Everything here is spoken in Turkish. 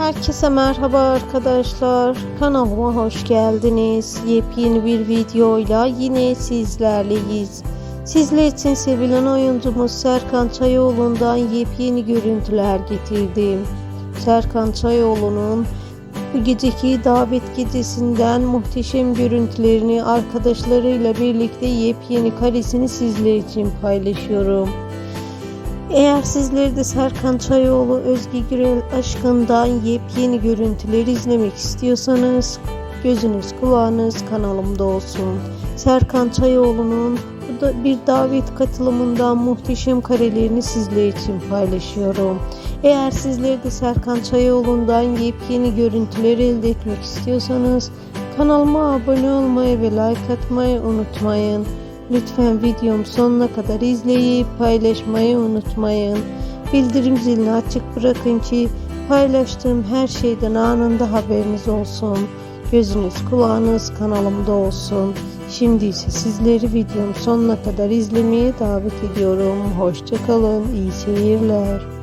Herkese merhaba arkadaşlar. Kanalıma hoş geldiniz. Yepyeni bir videoyla yine sizlerleyiz. Sizler için sevilen oyuncumuz Serkan Çayoğlu'ndan yepyeni görüntüler getirdim. Serkan Çayoğlu'nun bu geceki davet gecesinden muhteşem görüntülerini arkadaşlarıyla birlikte yepyeni karesini sizler için paylaşıyorum. Eğer sizler de Serkan Çayoğlu Özge Gürel aşkından yepyeni görüntüler izlemek istiyorsanız gözünüz kulağınız kanalımda olsun. Serkan Çayoğlu'nun bir davet katılımından muhteşem karelerini sizler için paylaşıyorum. Eğer sizler de Serkan Çayoğlu'ndan yepyeni görüntüler elde etmek istiyorsanız kanalıma abone olmayı ve like atmayı unutmayın. Lütfen videomu sonuna kadar izleyip paylaşmayı unutmayın. Bildirim zilini açık bırakın ki paylaştığım her şeyden anında haberiniz olsun. Gözünüz kulağınız kanalımda olsun. Şimdi ise sizleri videomu sonuna kadar izlemeye davet ediyorum. Hoşçakalın, iyi seyirler.